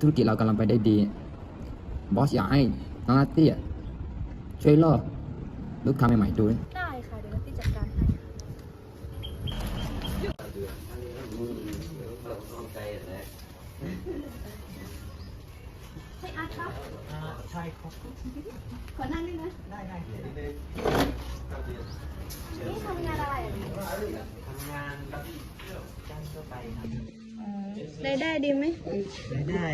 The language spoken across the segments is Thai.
ธุรกิจเรากำลังไปได้ดี บอสอยากให้น้องนัตตี้อะช่วยเล่าลูกค้าใหม่ๆดูได้ค่ะ เดี๋ยวนัตตี้จัดการให้ค่ะให้อาร์ตครับใช่ครับขอนั่งด้วยนะ ได้ได้นี่ทำงานอะไรอะ ทำงานรับจ้างทั่วไปครับ รายได้ดีไหมรายได้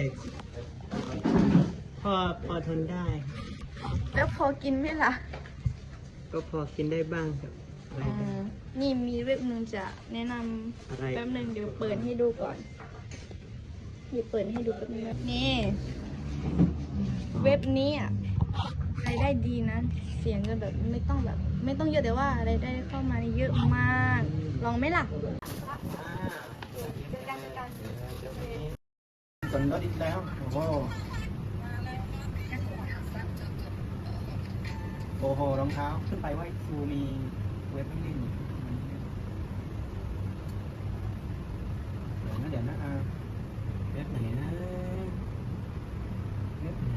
พอพอทนได้ แล้วพอกินไหมล่ะ ก็พอกินได้บ้างครับอืมนี่มีเว็บหนึ่งจะแนะนอะไรำแป๊บหนึ่งเดี๋ยวเปิดให้ดูก่อนเดี๋ยวเปิดให้ดูแป๊บนึงนะนี่ เว็บนี้อะรายได้ดีนะ เสียงจะแบบไม่ต้องแบบ ไม่ต้องเยอะแต่ว่ารายได้เข้ามาเยอะมาก ลองไหมล่ะ ส่วนลดอีกแล้วโอ้โหโอ้โหรองเท้าขึ้นไปว่าครูมีเว็บให้เล่นเดี๋ยวนะเดี๋ยวนะอ่าเว็บไหนนะเว็บไหน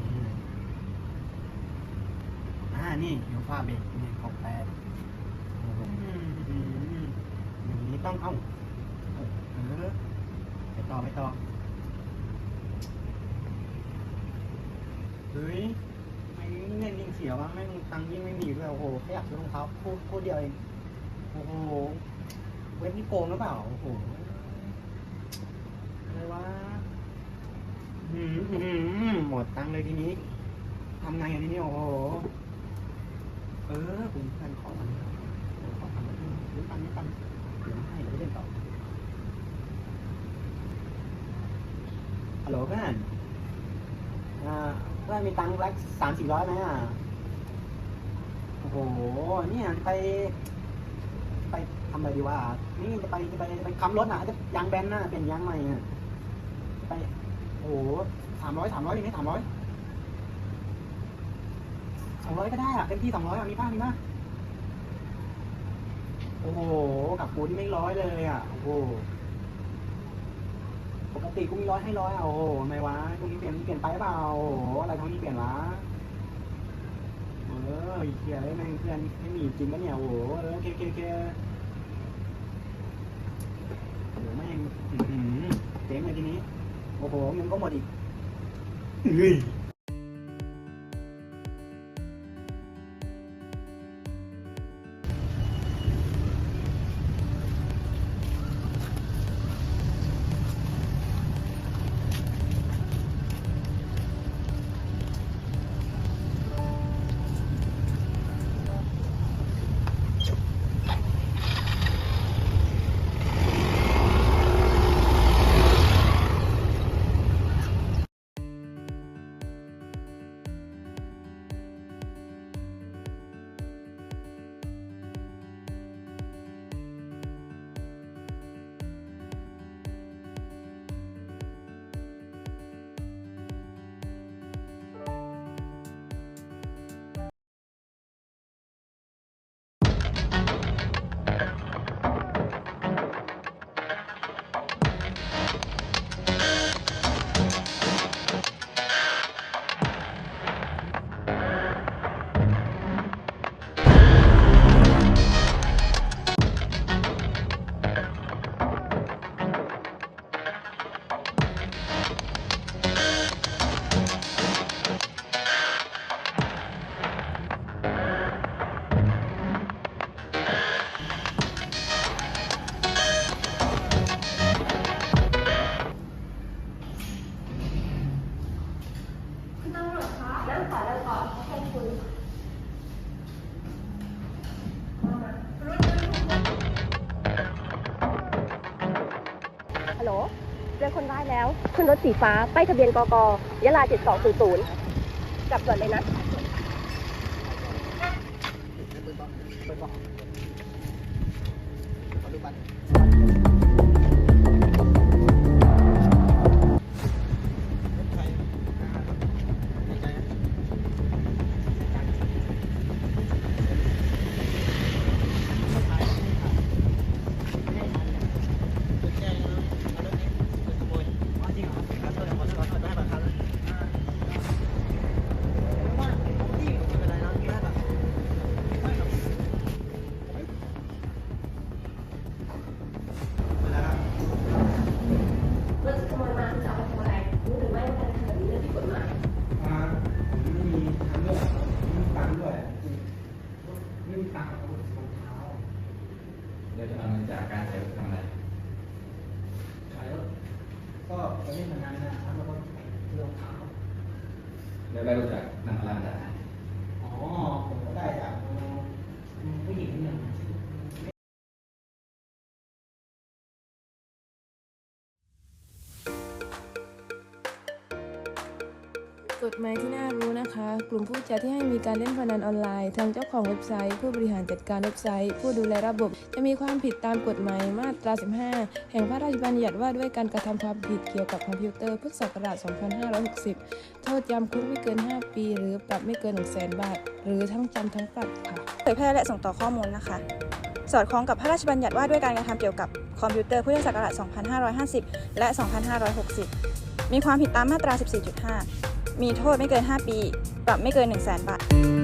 อ่านี่เดี๋ยวฟ้าเบรกนี่ของแปดอืมอืมอืมอย่างนี้ต้องเอาเออเออ ไปต่ต่องเฮ้ยไม่เล่นยิงเสียวะไม่งตังค์ยิ่งไม่มีด้วยโอ้โหแค่อยากซื้อรองเท้าคู่คู่เดียวเองโอ้โหเว็บนี่โกงหรือเปล่าโอ้โหอะไรวะหืมหืมหมดตังค์เลยทีนี้ทำไงอะทีนี้โอ้โหเออคุณเพื่อนขอมันขอทำมันซื้อปันนี้ปันเดี๋ยวให้เดี๋ยวไปเล่นต่อ ฮัลโหลเพื่อนอ่าเพื่อนมีตังค์รักสามสี่ร้อยไหมอะ โอ้โห เนี่ยไป ไปทำอะไรดีวะ นี่จะไปจะไปไปค้ำรถอะจะยางแบนน่ะเปลี่ยนยางใหม่อะไป โอ้โหสามร้อยสามร้อยดีไหมสามร้อยสองร้อยก็ได้อะเต็มที่สองร้อยอะมีป้ามีป้าโอ้โห กับกูที่ไม่ร้อยเลยอะ โอ้โห ปกติกูมีร้อยให้ร้อยอะโอ้ไมวะตรงนี้เปลี่ยนเปลี่ยนไปเปล่าโอ้อะไรตรงนี้เปลี่ยนวะเออไอเฮียไอ้แม่งเพื่อนไม่มีจริงปะเนี่ยโอ้โหเออโอเคโอเคโอเคโอ้โหแม่งเจ๊งเลยทีนี้ โอ้โหเงินก็หมดอีก ฮัลโหลเจอคนร้ายแล้ว ขึ้นรถสีฟ้า ป้ายทะเบียนกกยะลา 7200กลับก่อนเลยนะ จากการเสพทำอะไรขายรถก็ตอนนี้ทำงานนะครับแล้วก็ลงเท้าแล้วได้รู้จักนางรานดา กฎหมายที่น่ารู้นะคะ กลุ่มผู้จัดที่ให้มีการเล่นพนันออนไลน์ ทางเจ้าของเว็บไซต์ ผู้บริหารจัดการเว็บไซต์ ผู้ดูแลระบบ จะมีความผิดตามกฎหมายมาตรา 15 แห่งพระราชบัญญัติว่าด้วยการกระทำความผิดเกี่ยวกับคอมพิวเตอร์พุทธศักราช 2560 โทษจำคุกไม่เกิน 5 ปี หรือปรับไม่เกิน 1 0 0 0 0แบาท หรือทั้งจำทั้งปรับค่ะเผยแพร่และส่งต่อข้อมูลนะคะ สอดคล้องกับพระราชบัญญัติว่าด้วยการกระทำเกี่ยวกับคอมพิวเตอร์พุทธศักราช 2550 และ 2560 มีความผิดตามมาตรา 14.5 มีโทษไม่เกิน 5 ปี ปรับไม่เกิน 1 0 0 0 0แบาท